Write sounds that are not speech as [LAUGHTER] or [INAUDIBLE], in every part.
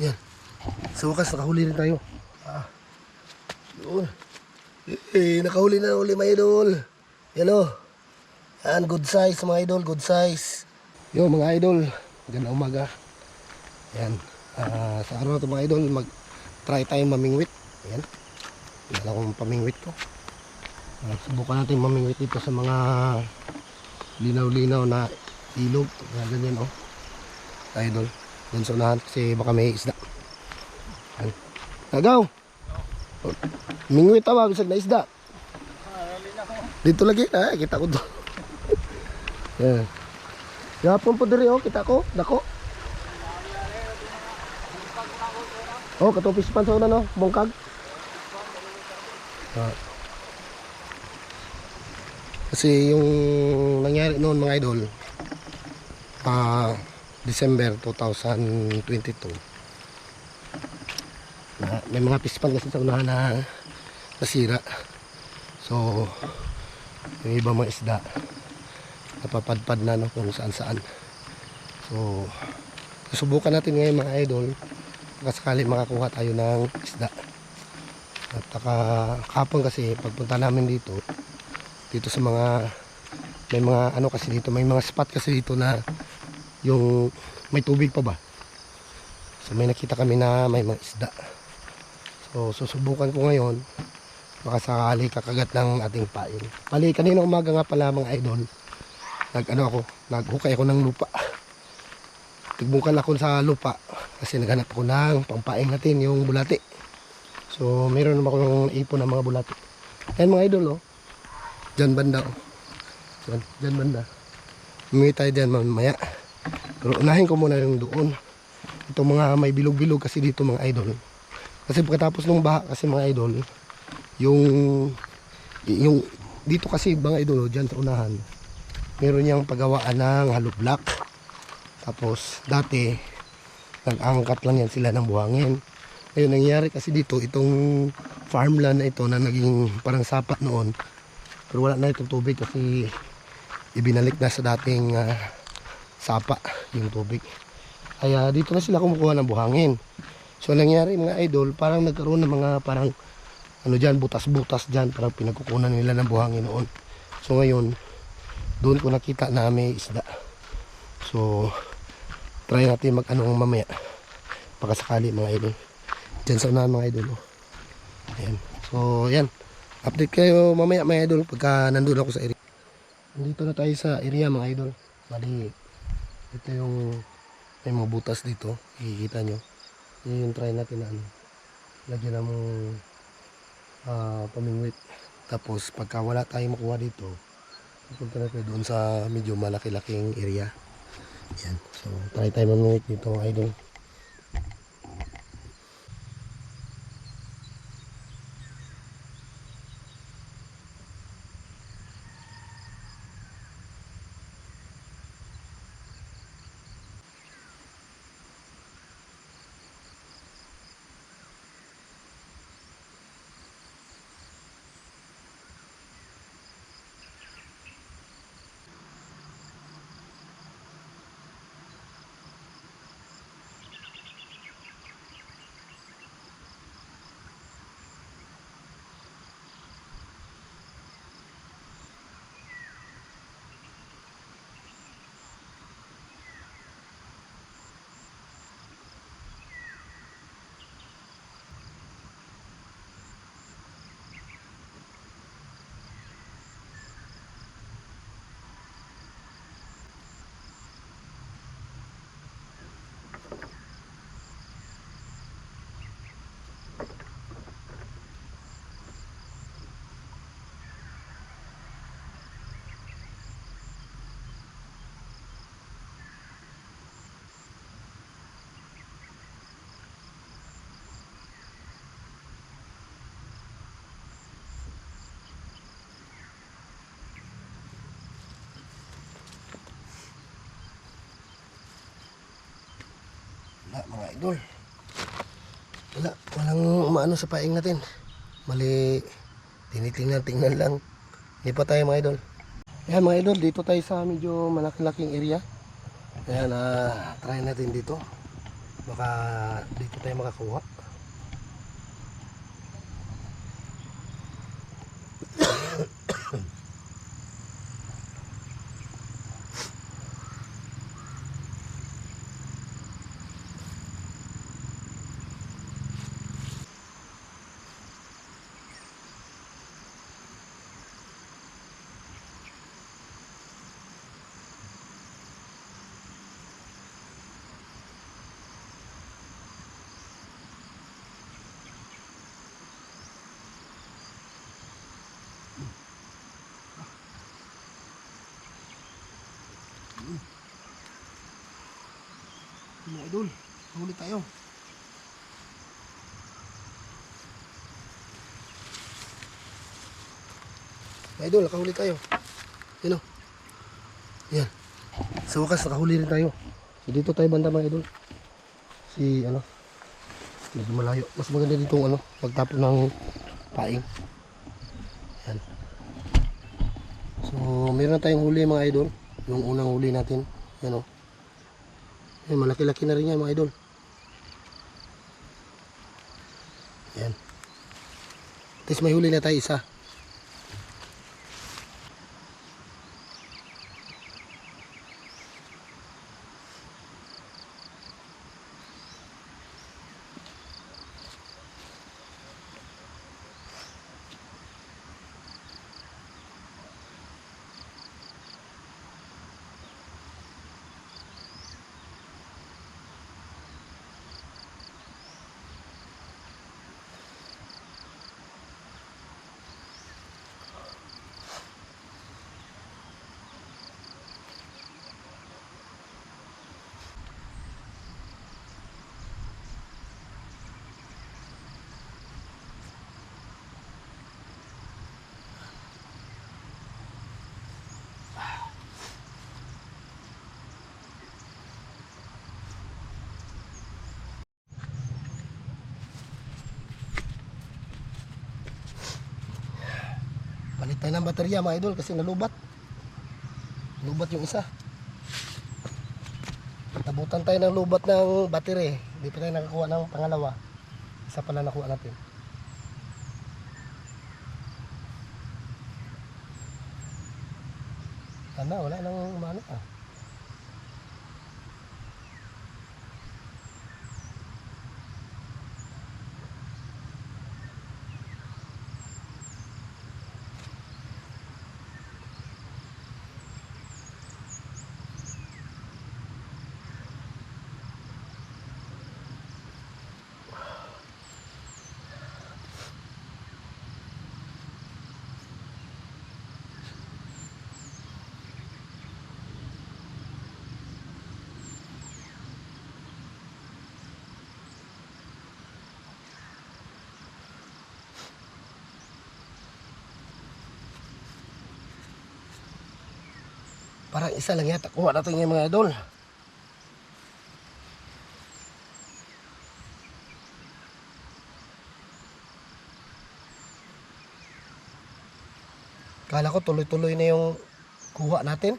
Yan. Sa wakas, nakahuli rin tayo. Ah. Yun. Eh, nakahuli na uli mga idol. Yan o. Yan, good size mga idol, good size. Yo mga idol, ganda umaga. Yan. Ah, sa araw na ito mga idol, mag-try tayong mamingwit. Yan. Yan akong pamingwit ko. Ah, subukan natin mamingwit dito sa mga linaw-linaw na ilog. Yan, ganyan oh. Idol. Doon sa unahan kasi baka may isda. Yan. Nagaw! Mingwit tawa, bisag na isda. Dito lagi, ah, kita ko to. [LAUGHS] Yan. Yapon po diri oh, kita ko, dako. Oh, katupis pan sa una no, bungkag. Ah. Kasi yung nangyari noon mga idol, ah, December 2022. Na, may mga pispan kasi sa unahan na nasira. So, yung ibang mga isda, napapadpad na no, kung saan saan. So, susubukan natin ngayon mga idol, baka sakali makakuha tayo ng isda. At kapon kasi pagpunta namin dito, dito sa mga may mga ano kasi dito, may mga spot kasi dito na yung may tubig pa ba. So may nakita kami na may mga isda. So susubukan ko ngayon baka sakali kakagat ng ating pain. Pali kanina umaga nga pala mga idol. Nag ano ako, naghukay ako ng lupa. Tigbungkal ako sa lupa kasi naghanap ako ng pampain natin yung bulati. So meron naman akong ipon ng mga bulati. Ayan mga idol oh. Diyan banda oh. Diyan, diyan banda. Umuwi tayo diyan mamaya. Pero unahin ko muna yung doon. Ito mga may bilog-bilog kasi dito mga idol. Kasi pagkatapos ng baha kasi mga idol, yung yung dito kasi mga idol oh, diyan sa unahan. Meron niyang paggawaan ng hollow block. Tapos dati nag-angkat lang yan sila ng buhangin. Ngayon nangyari kasi dito itong farmland na ito na naging parang sapat noon. Pero wala na itong tubig kasi ibinalik na sa dating ah, sapa yung tubig. Kaya dito na sila kumukuha ng buhangin. So nangyari mga idol, parang nagkaroon ng mga parang ano dyan, butas-butas dyan, parang pinagkukunan nila ng buhangin noon. So ngayon, doon ko nakita na may isda. So, try natin mag-anong mamaya. Baka sakali mga idol. Dyan sa unahan mga idol. Oh. Ayan. So, yan. Update kayo mamaya mga idol pagka nandun ako sa area. Nandito na tayo sa area mga idol. Bali, ito yung may mga butas dito. Ikikita nyo. Yun yung try natin na ano. Lagyan ng ah, pamingwit. Tapos pagka wala tayong makuha dito, pupunta na tayo doon sa medyo malaki-laking area. Yan. So, try tayo mamingwit dito idol. Wala mga idol. Wala. Walang umaano sa paing natin. Mali. Tinitingnan-tingnan lang. Hindi pa tayo mga idol. Ayan mga idol. Dito tayo sa medyo malaki-laking area. Ayan. ah try natin dito. Baka dito tayo makakuha. Mga idol, huli tayo. Mga idol, nakahuli tayo. Yan o. Yan. Sa wakas, nakahuli rin tayo. So, dito tayo banda mga idol. Si, ano, medyo malayo. Mas maganda dito ano, pagtapon ng paing. Yan. So, meron na tayong huli mga idol. Yung unang huli natin. Yan o. Yan, malaki-laki na rin yan mga idol. Yan. At least may huli na tayo isa. Palit tayo ng baterya mga idol kasi nalubat. Lubat yung isa. Tabutan tayo ng lubat ng battery. Hindi pa tayo nakakuha ng pangalawa. Isa pala nakuha natin. Sana, wala nang umano ah. Parang isa lang yata. Kuha natin yung mga idol. Kala ko tuloy-tuloy na yung kuha natin.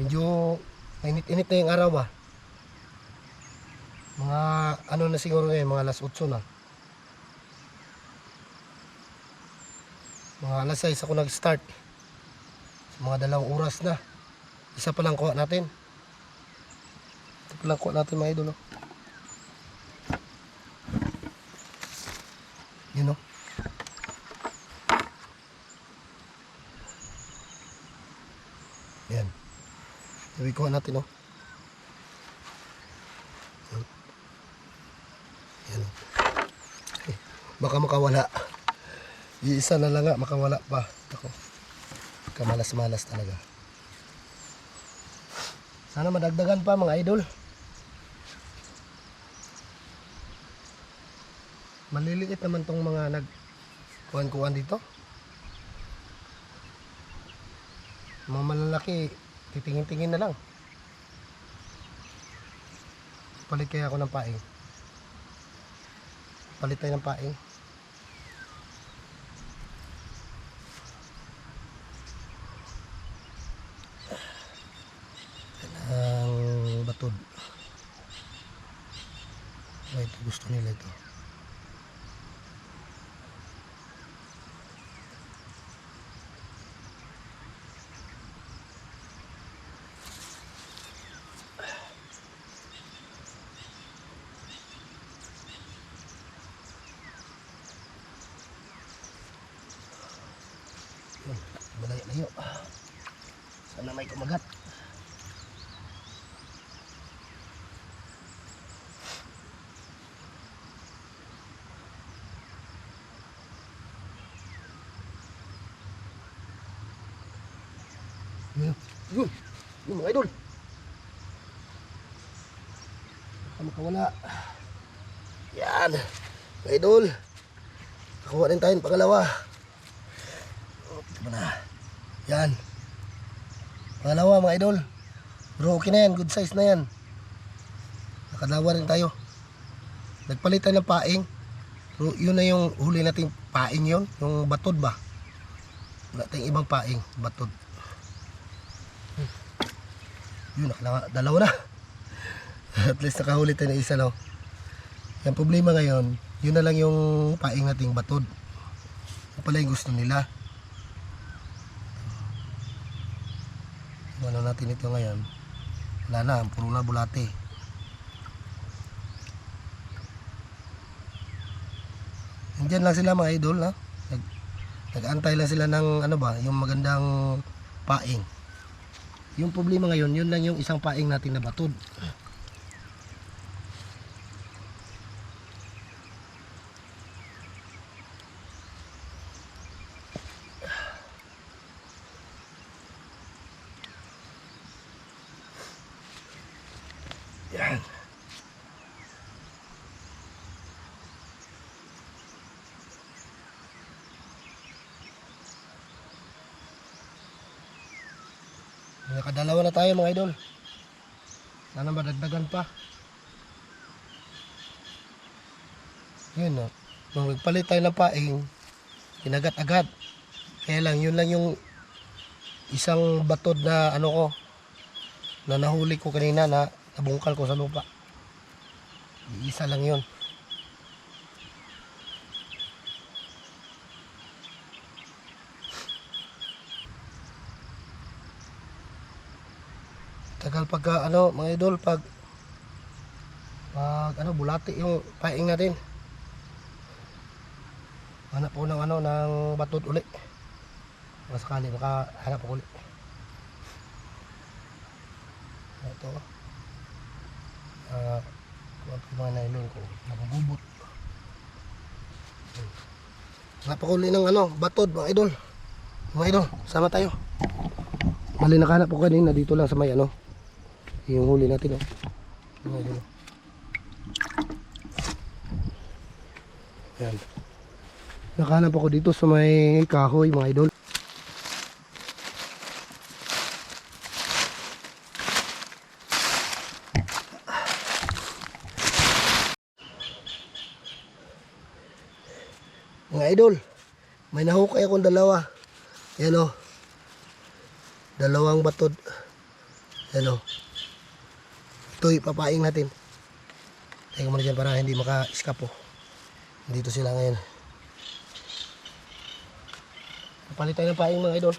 Medyo mainit-init na yung araw ba? Mga ano na siguro ngayon, mga alas 8 na. Mga alas 6 ako nag-start. Mga dalawang oras na. Isa pa lang kuha natin. Ito pa lang kuha natin mga idol. oh. Yun o. Yan. Sabi kuha natin o. Yan. Yan o. Eh, Baka makawala. Iisa na lang nga, makawala pa. Kamalas-malas talaga. Sana madagdagan pa mga idol. Maliliit naman tong mga nag kuhan-kuhan dito. Mga malalaki, titingin-tingin na lang. Palit kaya ako ng paing. Palit tayo ng paing. ang batod Wait, gusto nila ito. Yun, Malayo-layo. Sana may kumagat. Yun, yun, yun mga idol. Baka makawala. Yan, mga idol. Nakuha rin tayo ng pangalawa. Ito ba na? Yan. Pangalawa mga idol. Bro, okay na yan. Good size na yan. Nakadawa rin tayo. Nagpalit tayo ng paing. Pero yun na yung huli nating paing yun. Yung batod ba? Wala tayong ibang paing. Batod. Yun, nakala, dalawa na. [LAUGHS] At least nakahuli tayo ng isa no. Yung problema ngayon, yun na lang yung paing nating batod. Yung pala yung gusto nila. Ano natin ito ngayon? Wala na, puro na bulate. Nandiyan lang sila mga idol, ha? Nag, nag-antay lang sila ng ano ba, yung magandang paing. Yung problema ngayon, yun lang yung isang paing natin na batod. Yan. Nakadalawa na tayo mga idol. Sana madagdagan pa. Yun no. Nung nagpalit tayo ng paing, kinagat agad. Kaya lang, yun lang yung isang batod na ano ko, na nahuli ko kanina na nabungkal ko sa lupa. Isa lang yun. Tagal pagka ano mga idol pag pag ano bulati yung paing natin. Hanap ko ng ano ng batod uli. Baka sakali makahanap ako uli. Ito. Ah, uh, mga nylon ko. Nabububot. Hanap ako uli ng ano, batod mga idol. Mga idol, sama tayo. Mali nakahanap ko kanina dito lang sa may ano. Yung huli natin oh. Mga idol. oh. Yan. Nakahanap ako dito sa may kahoy mga idol. Mga idol, may nahukay akong dalawa. Yan o. Dalawang batod. Yan o. Ito ipapaing natin. Tayo muna dyan para hindi maka-escape po. Dito sila ngayon. Papalit tayo ng paing mga idol.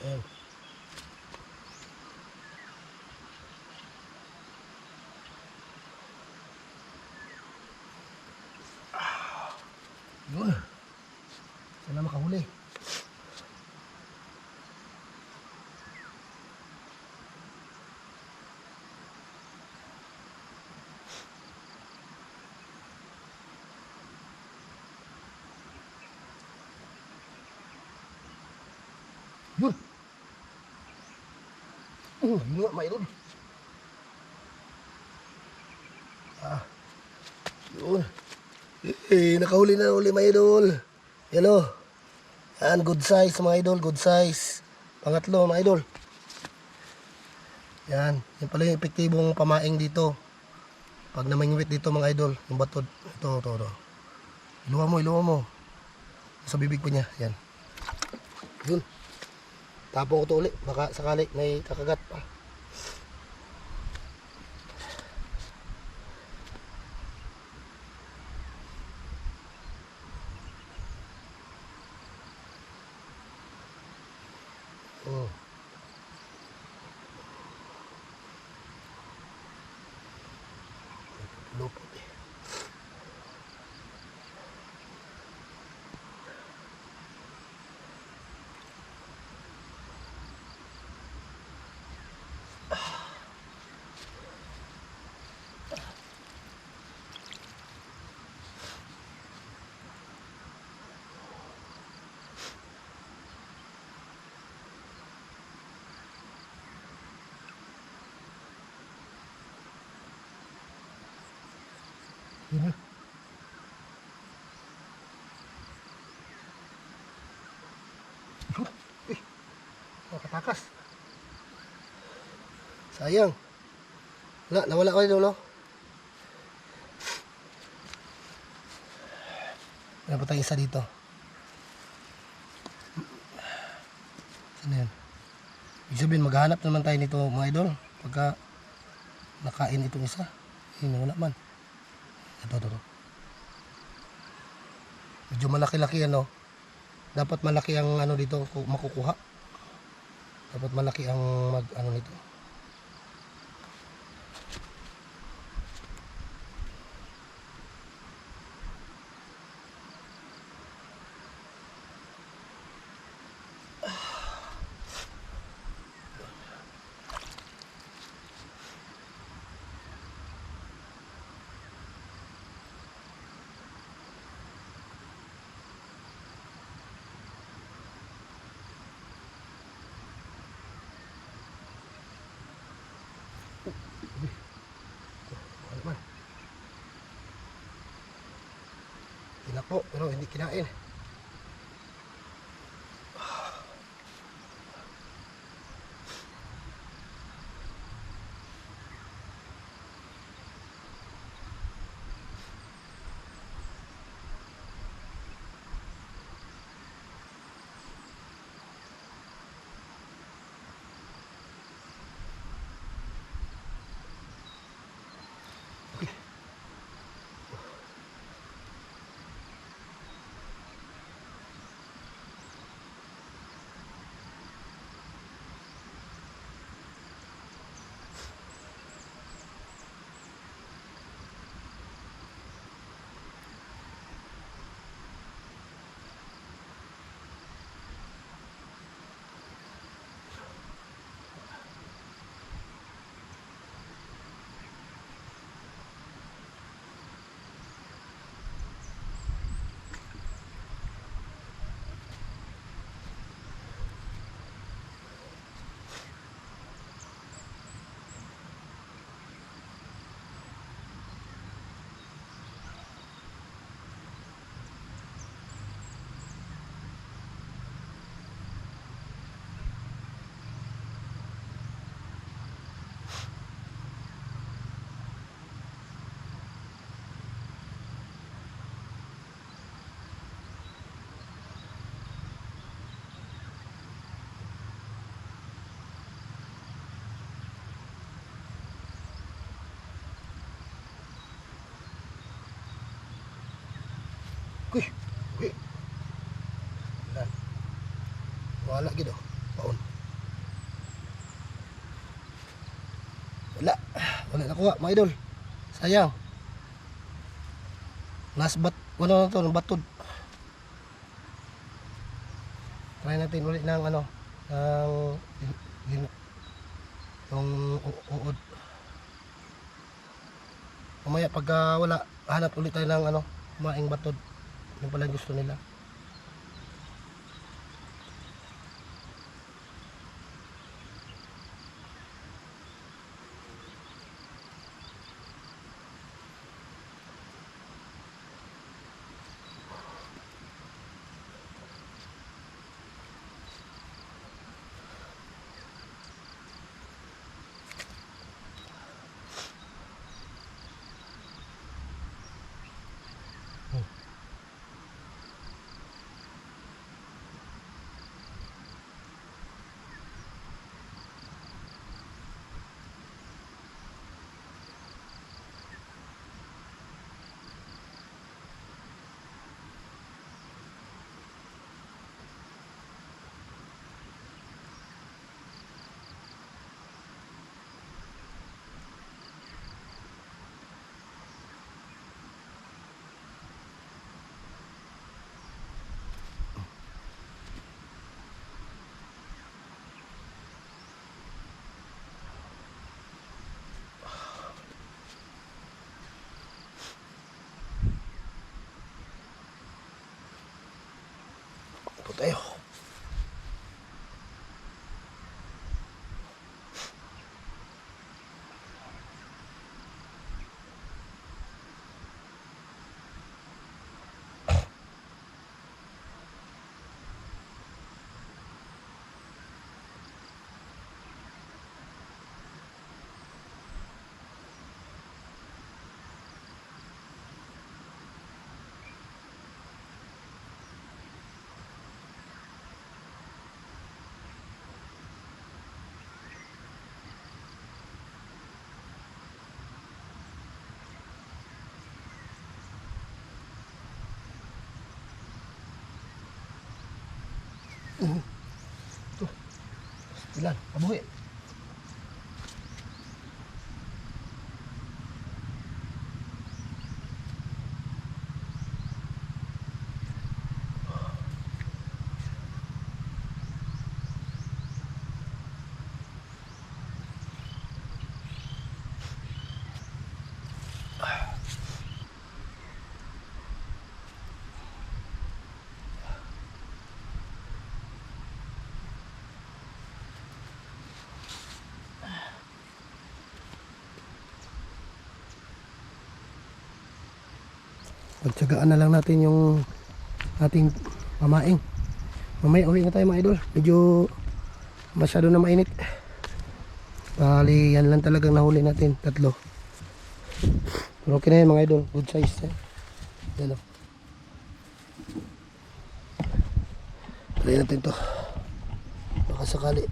Ayan. Yun. Sana makahuli. Yun. Oh, yun nga, mayroon. Ah. Yun. Eh, nakahuli na uli mga idol. Yan o. Yan, good size mga idol, good size. Pangatlo mga idol. Yan, yan pala yung epektibong pamaing dito. Pag namingwit dito mga idol, yung batod. Ito, ito, ito. Iluwa mo, iluwa mo. Sa bibig ko niya, yan. Yun. Tapong ko to ulit, baka sakali may kakagat pa. Oh. Yun. Eh, nakatakas. Sayang. Wala, nawala ko yun, no? Wala pa tayong isa dito. Saan yan? Ibig sabihin, maghahanap naman tayo nito, mga idol. Pagka nakain itong isa. Yun, wala man. Ito, ito, ito. Medyo malaki-laki ano. Dapat malaki ang ano dito ku- makukuha. Dapat malaki ang mag ano nito. Ano man. Tinakbo pero hindi kinain. Kuy, kuy. Wala. Wala oh. Paon. Wala. Wala nakuha, mga idol. Sayang. Last bat, ano na to, ng batod. Try natin ulit ng ano, ng lin- yung uod. Mamaya pagka wala, hanap ulit tayo ng ano, maing batod. Yung pala gusto nila. stay tayo. Ilan? Kabuhi. Pagtsagaan na lang natin yung ating mamaing. Mamaya uwi na tayo mga idol. Medyo masyado na mainit. Bali, yan lang talagang nahuli natin. Tatlo. Pero okay na yan mga idol. Good size. Eh. Yan o. Try natin to. Baka sakali.